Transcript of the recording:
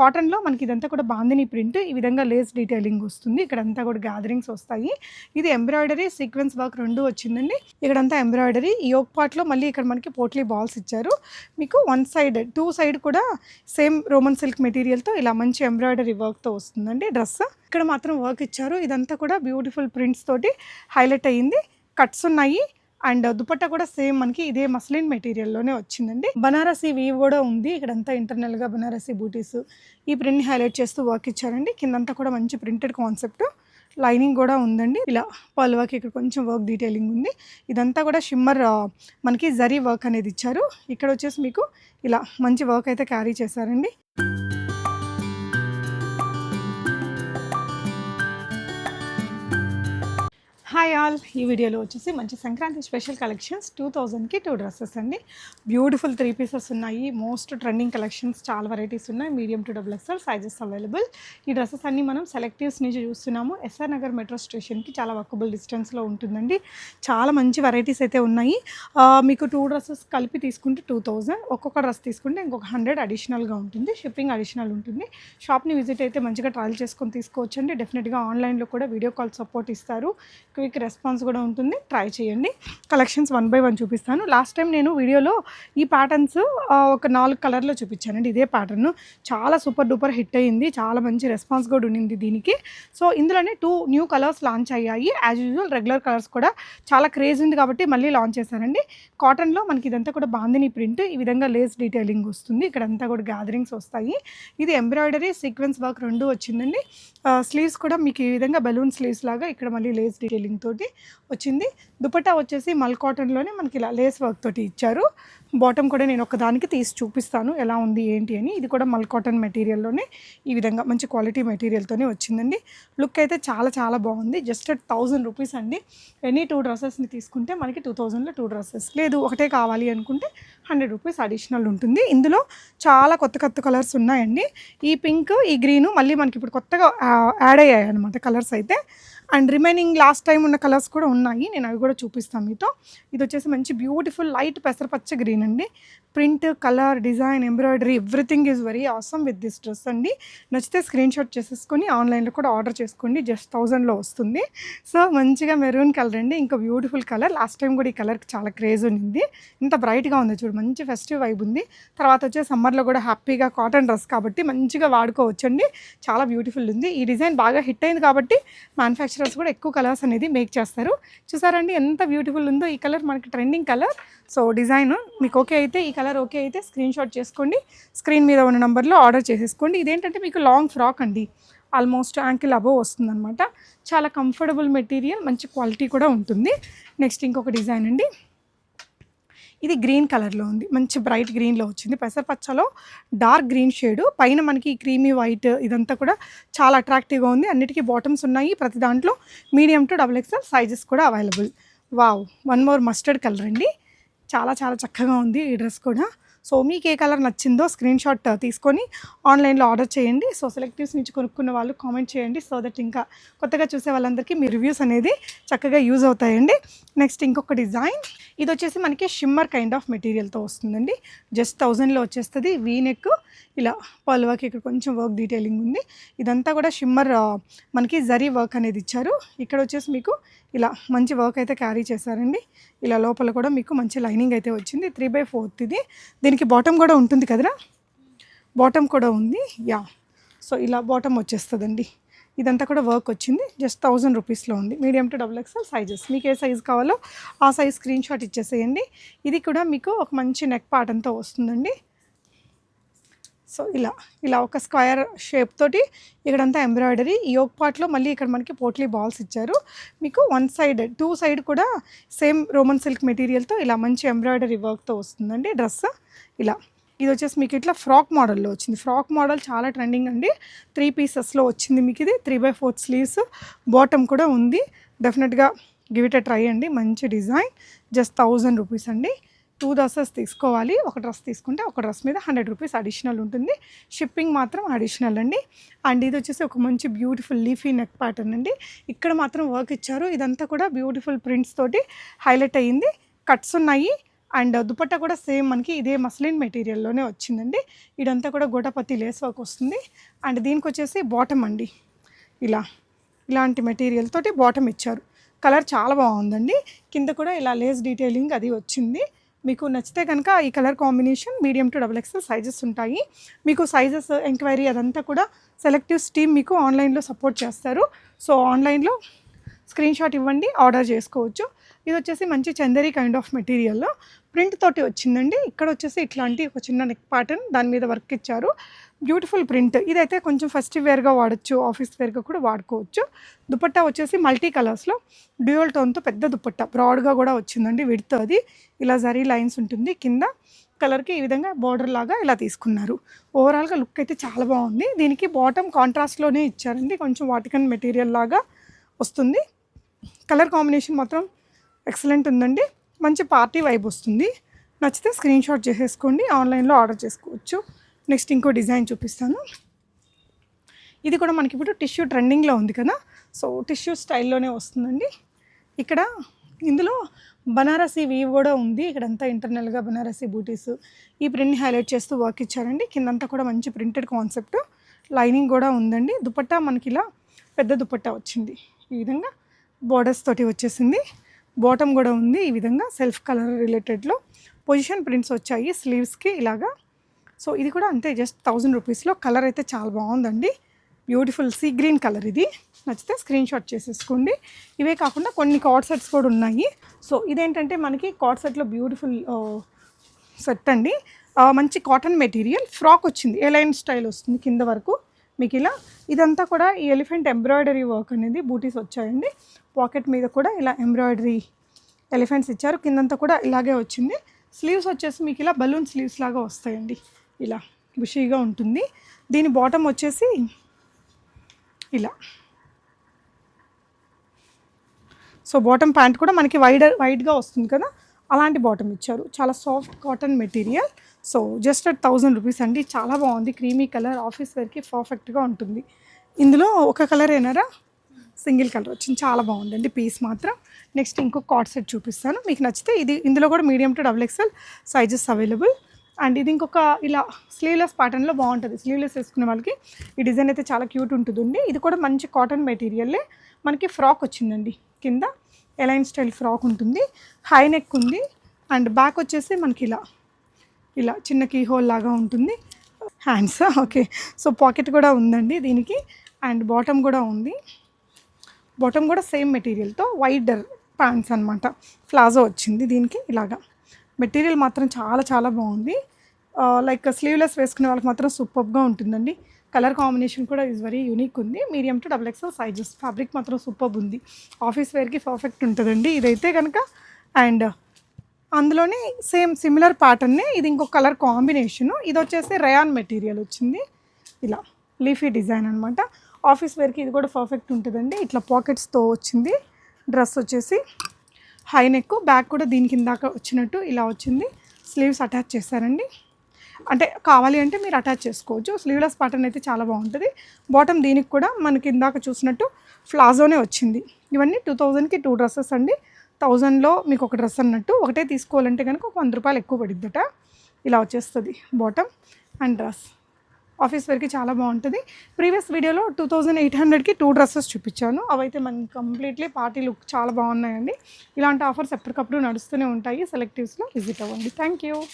కాటన్లో మనకి ఇదంతా కూడా బాందిని ప్రింట్. ఈ విధంగా లేస్ డీటెయిలింగ్ వస్తుంది. ఇక్కడంతా కూడా గ్యాదరింగ్స్ వస్తాయి. ఇది ఎంబ్రాయిడరీ సీక్వెన్స్ వర్క్ రెండు వచ్చిందండి. ఇక్కడంతా ఎంబ్రాయిడరీ ఈ యోక్ పార్ట్లో మళ్ళీ ఇక్కడ మనకి పోట్లీ బాల్స్ ఇచ్చారు. మీకు వన్ సైడ్ టూ సైడ్ కూడా సేమ్ రోమన్ సిల్క్ మెటీరియల్తో ఇలా మంచి ఎంబ్రాయిడరీ వర్క్తో వస్తుందండి డ్రెస్. ఇక్కడ మాత్రం వర్క్ ఇచ్చారు. ఇదంతా కూడా బ్యూటిఫుల్ ప్రింట్స్ తోటి హైలైట్ అయ్యింది. కట్స్ ఉన్నాయి. అండ్ దుపట్టా కూడా సేమ్ మనకి ఇదే మస్లిన్ మెటీరియల్లోనే వచ్చిందండి. బనారసీ వీవ్ కూడా ఉంది. ఇక్కడంతా ఇంటర్నల్గా బనారసీ బూటీస్ ఈ ప్రింట్ని హైలైట్ చేస్తూ వర్క్ ఇచ్చారండి. కిందంతా కూడా మంచి ప్రింటెడ్ కాన్సెప్ట్ లైనింగ్ కూడా ఉందండి. ఇలా పల్వాకి వర్క్ ఇక్కడ కొంచెం వర్క్ డీటెయిలింగ్ ఉంది. ఇదంతా కూడా షిమ్మర్ మనకి జరీ వర్క్ అనేది ఇచ్చారు. ఇక్కడ వచ్చేసి మీకు ఇలా మంచి వర్క్ అయితే క్యారీ చేశారండి. Hi all. ఈ వీడియోలో వచ్చేసి మంచి సంక్రాంతి స్పెషల్ కలెక్షన్స్ టూ థౌజండ్కి టూ డ్రెస్సెస్ అండి. బ్యూటిఫుల్ త్రీ పీసెస్ ఉన్నాయి. మోస్ట్ ట్రెండింగ్ కలెక్షన్స్ చాలా వెరైటీస్ ఉన్నాయి. Medium to double XL sizes available ఈ డ్రెస్సెస్ అన్ని మనం సెలెక్టివ్స్ నుంచి చూస్తున్నాము. ఎస్ఆర్ నగర్ మెట్రో స్టేషన్కి చాలా వర్కబుల్ డిస్టెన్స్లో ఉంటుందండి. చాలా మంచి వెరైటీస్ అయితే ఉన్నాయి. మీకు టూ డ్రెస్సెస్ కలిపి తీసుకుంటే టూ థౌజండ్ ఒక్కొక్క డ్రెస్ తీసుకుంటే ఇంకొక హండ్రెడ్ అడిషనల్గా ఉంటుంది. షిప్పింగ్ అడిషనల్ ఉంటుంది. షాప్ని విజిట్ అయితే మంచిగా ట్రావెల్ చేసుకొని తీసుకోవచ్చండి. డెఫినెట్గా ఆన్లైన్లో కూడా వీడియో కాల్ సపోర్ట్ ఇస్తారు. క్విక్ రెస్పాన్స్ కూడా ఉంటుంది. ట్రై చేయండి. కలెక్షన్స్ వన్ బై వన్ చూపిస్తాను. లాస్ట్ టైం నేను వీడియోలో ఈ ప్యాటర్న్స్ ఒక నాలుగు కలర్లో చూపించానండి. ఇదే ప్యాటర్న్ చాలా సూపర్ డూపర్ హిట్ అయ్యింది చాలా మంచి రెస్పాన్స్ కూడా ఉండింది దీనికి. సో ఇందులోనే టూ న్యూ కలర్స్ లాంచ్ అయ్యాయి. యాజ్ యూజువల్ రెగ్యులర్ కలర్స్ కూడా చాలా క్రేజ్ ఉంది కాబట్టి మళ్ళీ లాంచ్ చేశానండి. కాటన్లో మనకి ఇదంతా కూడా బాందిని ప్రింట్ ఈ విధంగా లేస్ డీటెయిలింగ్ వస్తుంది. ఇక్కడంతా కూడా గ్యాదరింగ్స్ వస్తాయి. ఇది ఎంబ్రాయిడరీ సీక్వెన్స్ వర్క్ రెండు వచ్చిందండి. స్లీవ్స్ కూడా మీకు ఈ విధంగా బెలూన్ స్లీవ్స్ లాగా ఇక్కడ మళ్ళీ లేస్ డీటెయిలింగ్ తోటి వచ్చింది. దుపట్టా వచ్చేసి మల్ కాటన్లోనే మనకి ఇలా లేస్ వర్క్ తోటి ఇచ్చారు. బాటమ్ కూడా నేను ఒకదానికి తీసి చూపిస్తాను ఎలా ఉంది ఏంటి అని. ఇది కూడా మల్ కాటన్ మెటీరియల్లోనే ఈ విధంగా మంచి క్వాలిటీ మెటీరియల్తోనే వచ్చిందండి. లుక్ అయితే చాలా చాలా బాగుంది. జస్ట్ థౌజండ్ రూపీస్ అండి. ఎనీ టూ డ్రెస్సెస్ని తీసుకుంటే మనకి టూ థౌజండ్లో టూ డ్రెస్సెస్. లేదు ఒకటే కావాలి అనుకుంటే హండ్రెడ్ రూపీస్ అడిషనల్ ఉంటుంది. ఇందులో చాలా కొత్త కొత్త కలర్స్ ఉన్నాయండి. ఈ పింక్ ఈ గ్రీను మళ్ళీ మనకి ఇప్పుడు కొత్తగా యాడ్ అయ్యాయి అనమాట కలర్స్ అయితే. అండ్ రిమైనింగ్ లాస్ట్ టైం ఉన్న కలర్స్ కూడా ఉన్నాయి. నేను అవి కూడా చూపిస్తాను మీతో. ఇది వచ్చేసి మంచి బ్యూటిఫుల్ లైట్ పెసరపచ్చ గ్రీన్ అండి. Print colour design embroidery everything is very awesome with this dress అండి. నచ్చితే స్క్రీన్ షాట్ చేసేసుకొని ఆన్లైన్లో కూడా ఆర్డర్ చేసుకోండి. జస్ట్ థౌజండ్లో వస్తుంది. సో మంచిగా మెరూన్ కలర్ అండి. ఇంకా బ్యూటిఫుల్ కలర్. లాస్ట్ టైం కూడా ఈ కలర్కి చాలా క్రేజ్ ఉంది ఇంత బ్రైట్గా ఉంది చూడు. మంచి ఫెస్టివ్ వైబ్ ఉంది. తర్వాత వచ్చే సమ్మర్లో కూడా హ్యాపీగా కాటన్ డ్రెస్ కాబట్టి మంచిగా వాడుకోవచ్చండి. చాలా బ్యూటిఫుల్ ఉంది. ఈ డిజైన్ బాగా హిట్ అయింది కాబట్టి మ్యానుఫ్యాక్చర్ మ్యానుఫ్యాక్చరర్స్ కూడా ఎక్కువ కలర్స్ అనేది మేక్ చేస్తారు. చూసారండి ఎంత బ్యూటిఫుల్ ఉందో ఈ కలర్ మనకి ట్రెండింగ్ కలర్. సో డిజైన్ మీకు ఓకే అయితే ఈ కలర్ ఓకే అయితే స్క్రీన్ షాట్ చేసుకోండి. స్క్రీన్ మీద ఉన్న నెంబర్లో ఆర్డర్ చేసేసుకోండి. ఇదేంటంటే మీకు లాంగ్ ఫ్రాక్ అండి. ఆల్మోస్ట్ యాంకిల్ అబోవ్ వస్తుందన్నమాట. చాలా కంఫర్టబుల్ మెటీరియల్ మంచి క్వాలిటీ కూడా ఉంటుంది. నెక్స్ట్ ఇంకొక డిజైన్ అండి. ఇది గ్రీన్ కలర్లో ఉంది. మంచి బ్రైట్ గ్రీన్లో వచ్చింది. పెసరపచ్చలో డార్క్ గ్రీన్ షేడ్. పైన మనకి క్రీమీ వైట్ ఇదంతా కూడా చాలా అట్రాక్టివ్గా ఉంది. అన్నిటికీ బాటమ్స్ ఉన్నాయి. ప్రతి దాంట్లో medium to double XL sizes కూడా available. Wow! One more mustard colour అండి. చాలా చాలా చక్కగా ఉంది ఈ డ్రెస్ కూడా. సో మీకు ఏ కలర్ నచ్చిందో స్క్రీన్ షాట్ తీసుకొని ఆన్లైన్లో ఆర్డర్ చేయండి. సో సెలెక్టివ్స్ నుంచి కొనుక్కున్న వాళ్ళు కామెంట్ చేయండి. సో దట్ ఇంకా కొత్తగా చూసే వాళ్ళందరికీ మీ రివ్యూస్ అనేది చక్కగా యూజ్ అవుతాయండి. నెక్స్ట్ ఇంకొక డిజైన్. ఇది వచ్చేసి మనకి షిమ్మర్ కైండ్ ఆఫ్ మెటీరియల్తో వస్తుందండి. జస్ట్ థౌజండ్లో వచ్చేస్తుంది. వీనెక్ ఇలా పల్ వర్క్ ఇక్కడ కొంచెం వర్క్ డీటెయిలింగ్ ఉంది. ఇదంతా కూడా షిమ్మర్ మనకి జరీ వర్క్ అనేది ఇచ్చారు. ఇక్కడ వచ్చేసి మీకు ఇలా మంచి వర్క్ అయితే క్యారీ చేశారండి. ఇలా లోపల కూడా మీకు మంచి లైనింగ్ అయితే వచ్చింది. త్రీ బై ఫోర్త్ ఇది. దీనికి బాటమ్ కూడా ఉంటుంది కదరా? బాటమ్ కూడా ఉంది. యా సో ఇలా బాటమ్ వచ్చేస్తుందండి. ఇదంతా కూడా వర్క్ వచ్చింది. జస్ట్ థౌజండ్ రూపీస్లో ఉంది. Medium to double XL sizes మీకు ఏ సైజ్ కావాలో ఆ సైజ్ స్క్రీన్ షాట్ ఇచ్చేసేయండి. ఇది కూడా మీకు ఒక మంచి నెక్ పాటంతో వస్తుందండి. సో ఇలా ఇలా ఒక స్క్వయర్ షేప్ తోటి ఇక్కడంతా ఎంబ్రాయిడరీ. ఈ యోక్ పార్ట్లో మళ్ళీ ఇక్కడ మనకి పోట్లీ బాల్స్ ఇచ్చారు. మీకు వన్ సైడ్ టూ సైడ్ కూడా సేమ్ రోమన్ సిల్క్ మెటీరియల్తో ఇలా మంచి ఎంబ్రాయిడరీ వర్క్తో వస్తుందండి డ్రెస్. ఇలా ఇది వచ్చేసి మీకు ఇట్లా ఫ్రాక్ మోడల్లో వచ్చింది. ఫ్రాక్ మోడల్ చాలా ట్రెండింగ్ అండి. త్రీ పీసెస్లో వచ్చింది మీకు ఇది. Three by fourth sleeves bottom కూడా ఉంది. డెఫినెట్గా గివ్ ఇట్ ట్రై అండి. మంచి డిజైన్. జస్ట్ థౌజండ్ రూపీస్ అండి. టూ డ్రెస్సెస్ తీసుకోవాలి. ఒక డ్రెస్ తీసుకుంటే ఒక డ్రెస్ మీద హండ్రెడ్ రూపీస్ అడిషనల్ ఉంటుంది. షిప్పింగ్ మాత్రం అడిషనల్ అండి. అండ్ ఇది వచ్చేసి ఒక మంచి బ్యూటిఫుల్ లీఫీ నెక్ ప్యాటర్న్ అండి. ఇక్కడ మాత్రం వర్క్ ఇచ్చారు. ఇదంతా కూడా బ్యూటిఫుల్ ప్రింట్స్ తోటి హైలైట్ అయ్యింది. కట్స్ ఉన్నాయి. అండ్ దుపట్టా కూడా సేమ్ మనకి ఇదే మస్లిన్ మెటీరియల్లోనే వచ్చిందండి. ఇదంతా కూడా గోటపతి లేస్ వర్క్ వస్తుంది. అండ్ దీనికి వచ్చేసి బాటమ్ అండి. ఇలా ఇలాంటి మెటీరియల్ తోటి బాటమ్ ఇచ్చారు. కలర్ చాలా బాగుందండి. కింద కూడా ఇలా లేస్ డీటెయిలింగ్ అది వచ్చింది. మీకు నచ్చితే కనుక ఈ colour combination medium to double XL sizes ఉంటాయి. మీకు సైజెస్ ఎంక్వైరీ అదంతా కూడా సెలెక్టివ్ స్టీమ్ మీకు ఆన్లైన్లో సపోర్ట్ చేస్తారు. సో ఆన్లైన్లో స్క్రీన్ షాట్ ఇవ్వండి ఆర్డర్ చేసుకోవచ్చు. ఇది వచ్చేసి మంచి చందరి కైండ్ ఆఫ్ మెటీరియల్లో ప్రింట్ తోటి వచ్చిందండి. ఇక్కడ వచ్చేసి ఇట్లాంటి ఒక చిన్న నెక్ ప్యాటర్న్ దాని మీద వర్క్ ఇచ్చారు. Beautiful print. ఇదైతే కొంచెం ఫస్ట్ వేర్గా వాడచ్చు ఆఫీస్ వేర్గా కూడా వాడుకోవచ్చు. దుపట్టా వచ్చేసి మల్టీ కలర్స్లో డ్యూయల్ టోన్తో పెద్ద దుపట్టా. బ్రాడ్గా కూడా వచ్చిందండి విడ్త్ అది. ఇలా జరీ లైన్స్ ఉంటుంది. కింద కలర్కి ఈ విధంగా బార్డర్ లాగా ఇలా తీసుకున్నారు. ఓవరాల్గా లుక్ అయితే చాలా బాగుంది. దీనికి బాటమ్ కాంట్రాస్ట్లోనే ఇచ్చారండి. కొంచెం వాటికన్ మెటీరియల్ లాగా వస్తుంది. కలర్ కాంబినేషన్ మాత్రం ఎక్సలెంట్ ఉందండి. మంచి పార్టీ వైబ్ వస్తుంది. నచ్చితే స్క్రీన్ షాట్ చేసేసుకోండి. ఆన్లైన్లో ఆర్డర్ చేసుకోవచ్చు. నెక్స్ట్ ఇంకో డిజైన్ చూపిస్తాను. ఇది కూడా మనకి ఇప్పుడు టిష్యూ ట్రెండింగ్లో ఉంది కదా? సో టిష్యూ స్టైల్లోనే వస్తుందండి. ఇక్కడ ఇందులో బనారసి వీవ్ కూడా ఉంది. ఇక్కడంతా ఇంటర్నల్గా బనారసి బూటీస్ ఈ ప్రింట్ని హైలైట్ చేస్తూ వర్క్ ఇచ్చారండి. కిందంతా కూడా మంచి ప్రింటెడ్ కాన్సెప్ట్. లైనింగ్ కూడా ఉందండి. దుపట్టా మనకి ఇలా పెద్ద దుపట్టా వచ్చింది. ఈ విధంగా బోర్డర్స్ తోటి వచ్చేసింది. బాటమ్ కూడా ఉంది ఈ విధంగా సెల్ఫ్ కలర్ రిలేటెడ్లో. పొజిషన్ ప్రింట్స్ వచ్చాయి. స్లీవ్స్కి ఇలాగా సో ఇది కూడా అంతే జస్ట్ థౌజండ్ రూపీస్లో కలర్ అయితే చాలా బాగుందండి. బ్యూటిఫుల్ సీ గ్రీన్ కలర్ ఇది. నచ్చితే స్క్రీన్ షాట్ చేసేసుకోండి. ఇవే కాకుండా కొన్ని కార్డ్ సెట్స్ కూడా ఉన్నాయి. సో ఇదేంటంటే మనకి కార్డ్ సెట్లో బ్యూటిఫుల్ సెట్ అండి. మంచి కాటన్ మెటీరియల్ ఫ్రాక్ వచ్చింది. ఎలైన్ స్టైల్ వస్తుంది కింద వరకు. మీకు ఇలా ఇదంతా కూడా ఈ ఎలిఫెంట్ ఎంబ్రాయిడరీ వర్క్ అనేది బూటీస్ వచ్చాయండి. పాకెట్ మీద కూడా ఇలా ఎంబ్రాయిడరీ ఎలిఫెంట్స్ ఇచ్చారు. కిందంతా కూడా ఇలాగే వచ్చింది. స్లీవ్స్ వచ్చేసి మీకు ఇలా బలూన్ స్లీవ్స్ లాగా వస్తాయండి. ఇలా బుషీగా ఉంటుంది. దీని బాటమ్ వచ్చేసి ఇలా. సో బాటమ్ ప్యాంట్ కూడా మనకి వైడ్ వైడ్గా వస్తుంది కదా? అలాంటి బాటమ్ ఇచ్చారు. చాలా soft cotton material so just at thousand rupees అండి. చాలా బాగుంది. క్రీమీ కలర్ ఆఫీస్ వేర్కి పర్ఫెక్ట్గా ఉంటుంది. ఇందులో ఒక కలర్ ఏనారా? సింగిల్ కలర్ వచ్చింది. చాలా బాగుందండి. పీస్ మాత్రం. నెక్స్ట్ ఇంకో కాట్ సెట్ చూపిస్తాను. మీకు నచ్చితే ఇది ఇందులో కూడా medium to double XL sizes available and ఇది ఇంకొక ఇలా స్లీవ్లెస్ ప్యాటర్న్లో బాగుంటుంది. స్లీవ్లెస్ వేసుకునే వాళ్ళకి ఈ డిజైన్ అయితే చాలా క్యూట్ ఉంటుందండి. ఇది కూడా మంచి కాటన్ మెటీరియల్లే మనకి ఫ్రాక్ వచ్చిందండి. కింద ఎలైన్ స్టైల్ ఫ్రాక్ ఉంటుంది. హై నెక్ ఉంది. అండ్ బ్యాక్ వచ్చేసి మనకి ఇలా ఇలా చిన్న కీ హోల్ లాగా ఉంటుంది. హ్యాండ్స్ ఓకే సో పాకెట్ కూడా ఉందండి దీనికి. అండ్ బాటమ్ కూడా ఉంది. బాటమ్ కూడా సేమ్ మెటీరియల్తో వైడర్ ప్యాంట్స్ అనమాట ప్లాజో వచ్చింది దీనికి ఇలాగా. మెటీరియల్ మాత్రం చాలా చాలా బాగుంది. లైక్ స్లీవ్లెస్ వేసుకునే వాళ్ళకి మాత్రం సూపర్గా ఉంటుందండి. కలర్ కాంబినేషన్ కూడా ఇస్ వెరీ యూనిక్ ఉంది. Medium to double XL sizes fabric మాత్రం సూపర్ ఉంది. ఆఫీస్ వేర్కి పర్ఫెక్ట్ ఉంటుందండి. ఇదైతే కనుక అండ్ అందులోనే సేమ్ సిమిలర్ ప్యాటర్నే ఇది ఇంకో కలర్ కాంబినేషను ఇది వచ్చేసి రయాన్ మెటీరియల్ వచ్చింది. ఇలా లీఫీ డిజైన్ అనమాట ఆఫీస్ వేర్కి ఇది కూడా పర్ఫెక్ట్ ఉంటుందండి. ఇట్లా పాకెట్స్తో వచ్చింది. డ్రెస్ వచ్చేసి హై నెక్ బ్యాక్ కూడా దీని కిందాక వచ్చినట్టు ఇలా వచ్చింది. స్లీవ్స్ అటాచ్ చేశారండి. అంటే కావాలి అంటే మీరు అటాచ్ చేసుకోవచ్చు. స్లీవ్లెస్ ప్యాటర్న్ అయితే చాలా బాగుంటుంది. బాటమ్ దీనికి కూడా మనకి ఇందాక చూసినట్టు ఫ్లాజోనే వచ్చింది. ఇవన్నీ టూ థౌజండ్కి టూ డ్రెస్సెస్ అండి. థౌజండ్లో మీకు ఒక డ్రెస్ అన్నట్టు ఒకటే తీసుకోవాలంటే కనుక ఒక వంద రూపాయలు ఎక్కువ పడిద్దట. ఇలా వచ్చేస్తుంది బాటమ్ అండ్ డ్రెస్. ఆఫీస్ వేర్కి చాలా బాగుంటుంది. ప్రీవియస్ వీడియోలో టూ థౌజండ్ ఎయిట్ హండ్రెడ్కి టూ డ్రెస్సెస్ చూపించాను. అవైతే మనకి కంప్లీట్లీ పార్టీ లుక్ చాలా బాగున్నాయండి. ఇలాంటి ఆఫర్స్ ఎప్పటికప్పుడు నడుస్తూనే ఉంటాయి. సెలెక్టివ్స్లో విజిట్ అవ్వండి. Thank you.